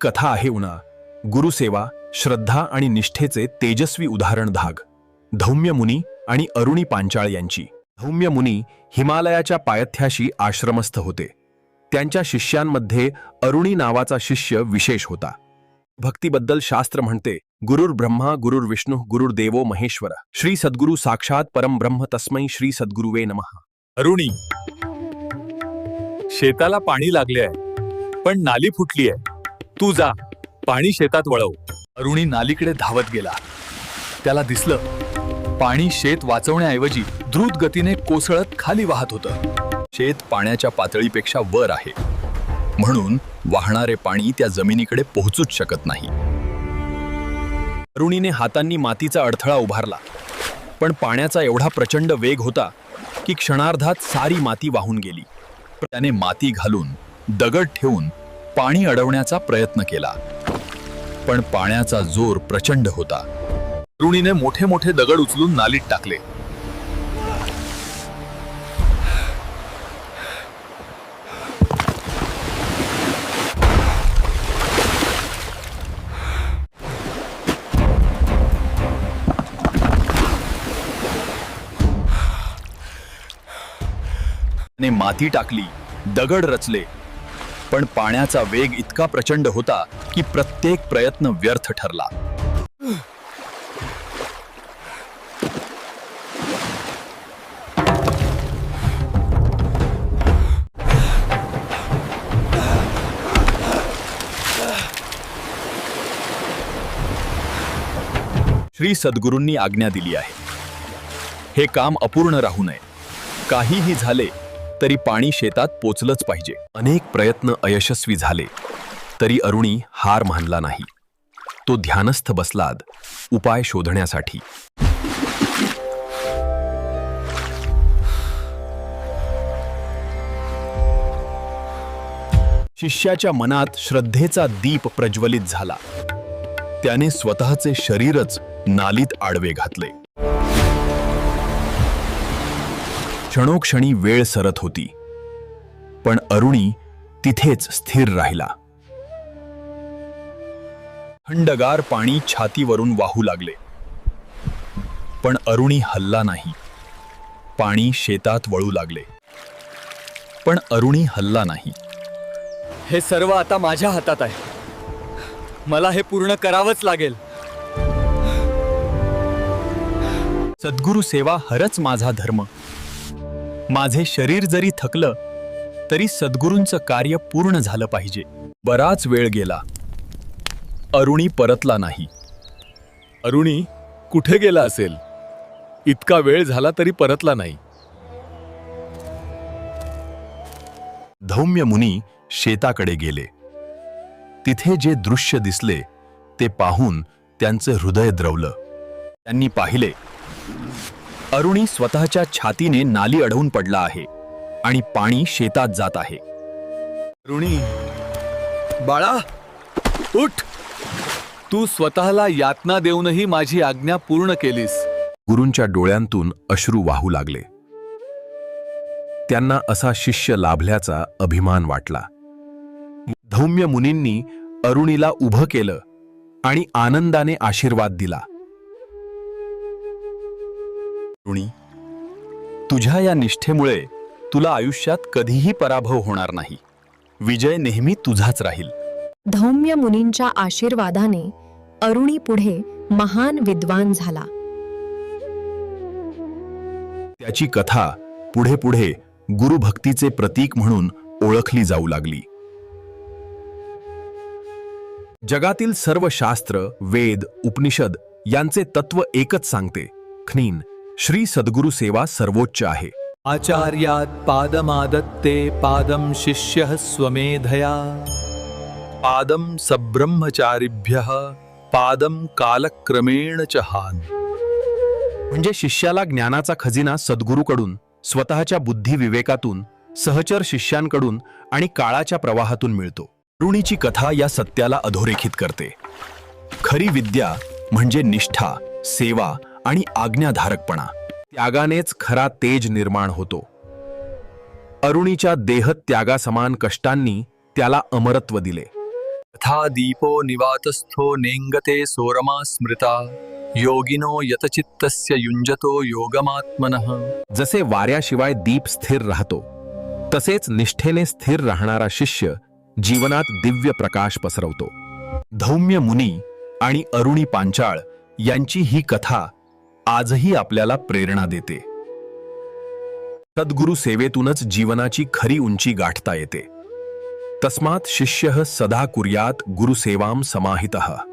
कथा आहे उना. गुरुसेवा श्रद्धा आणि निष्ठेचे तेजस्वी उदाहरण धाग. धौम्य मुनी आणि अरुणी पांचाळ यांची. धौम्य मुनी हिमालयाच्या पायथ्याशी आश्रमस्थ होते. त्यांच्या शिष्यांमध्ये अरुणी नावाचा शिष्य विशेष होता. भक्तीबद्दल शास्त्र म्हणते गुरुर ब्रह्मा गुरुर विष्णू गुरुर देवो महेश्वर. श्री सद्गुरु साक्षात परम ब्रह्म तस्मै श्री सद्गुरुवे नमः. अरुणी शेताला पाणी लागले आहे पण नाली फुटली आहे. तू जा. पाणी शेतात वळव. अरुणी नालीकडे धावत गेला. त्याला दिसलं पाणी शेत वाचवण्याऐवजी द्रुत गतीने कोसळत खाली वाहत होतं. शेत पाण्याच्या पातळीपेक्षा वर आहे. म्हणून वाहणारे पाणी त्या जमिनीकडे पोहोचूच शकत नाही. अरुणीने हातांनी मातीचा अडथळा उभारला. पण पाण्याचा एवढा प्रचंड वेग होता की क्षणार्धात सारी माती वाहून गेली. त्याने माती घालून दगड ठेवून पाणी अडवण्याचा प्रयत्न केला. पण पाण्याचा जोर प्रचंड होता. तरुणीने मोठे मोठे दगड उचलून नालीत टाकले. ने माती टाकली दगड रचले. पण पाण्याचा वेग इतका प्रचंड होता की प्रत्येक प्रयत्न व्यर्थ ठरला. श्री सद्गुरूंनी आज्ञा दिली आहे. हे काम अपूर्ण राहू नये. काहीही झाले तरी पाणी शेतात पोचलंच पाहिजे. अनेक प्रयत्न अयशस्वी झाले तरी अरुणी हार मानला नाही. तो ध्यानस्थ बसलाद उपाय शोधण्यासाठी. शिष्याच्या मनात श्रद्धेचा दीप प्रज्वलित झाला. त्याने स्वतःचे शरीरच नालीत आडवे घातले. क्षणोक्षणी वेळ सरत होती. पण अरुणी तिथेच स्थिर राहिला. थंडगार पाणी छातीवरून वाहू लागले. पण अरुणी हल्ला नाही. पाणी शेतात वळू लागले. पण अरुणी हल्ला नाही. हे सर्व आता माझ्या हातात आहे. मला हे पूर्ण करावंच लागेल. सद्गुरु सेवा हरच माझा धर्म. माझे शरीर जरी थकलं तरी सद्गुरूंचं कार्य पूर्ण झालं पाहिजे. बराच वेळ गेला. अरुणी परतला नाही. अरुणी कुठे गेला असेल? इतका वेळ झाला तरी परतला नाही. धौम्य मुनी शेताकडे गेले. तिथे जे दृश्य दिसले ते पाहून त्यांचे हृदय द्रवलं. त्यांनी पाहिले अरुणी स्वतःच्या छातीने नाली अडवून पडला आहे आणि पाणी शेतात जात आहे. अरुणी बाळा उठ. तू स्वतःला यातना देऊनही माझी आज्ञा पूर्ण केलीस. गुरूंच्या डोळ्यांतून अश्रू वाहू लागले. त्यांना असा शिष्य लाभल्याचा अभिमान वाटला. धौम्य मुनींनी अरुणीला उभं केलं आणि आनंदाने आशीर्वाद दिला. अरुणी तुझ्या या निष्ठेमुळे तुला आयुष्यात कधीही पराभव होणार नाही. विजय नेहमी तुझाच राहील. धौम्य मुनींच्या आशीर्वादाने अरुणी पुढे महान विद्वान झाला. त्याची कथा पुढे पुढे गुरुभक्तीचे प्रतीक म्हणून ओळखली जाऊ लागली. जगातील सर्व शास्त्र वेद उपनिषद यांचे तत्व एकच सांगते. खनीन श्री सद्गुरु सेवा सर्वोच्च आहे. आचार्यात पादमादत्ते पादम शिष्य स्वमेधया। पादम सब्रह्मचारिभ्य पादम कालक्रमेण च हान। म्हणजे शिष्याला ज्ञानाचा खजिना सद्गुरूकडून स्वतःच्या बुद्धी विवेकातून सहचर शिष्यांकडून आणि काळाच्या प्रवाहातून मिळतो. ऋणीची कथा या सत्याला अधोरेखित करते. खरी विद्या म्हणजे निष्ठा सेवा आणि आज्ञाधारकपणा. त्यागानेच खरा तेज निर्माण होतो. अरुणीच्या देह त्यागासमान कष्टांनी त्याला अमरत्व दिले. यथा दीपो निवातस्थो नेंगते सोरमा स्मृता योगिनो यतचित्तस्य युंजतो योगमात्मनः। जसे वाऱ्याशिवाय दीप स्थिर राहतो तसेच निष्ठेने स्थिर राहणारा शिष्य जीवनात दिव्य प्रकाश पसरवतो. धौम्य मुनी आणि अरुणी पांचाळ यांची ही कथा आजही आपल्याला प्रेरणा देते. सद्गुरु सेवेतूनच जीवनाची खरी उंची गाठता येते. तस्मात शिष्य सदा कुर्यात गुरुसेवाम समाहितः.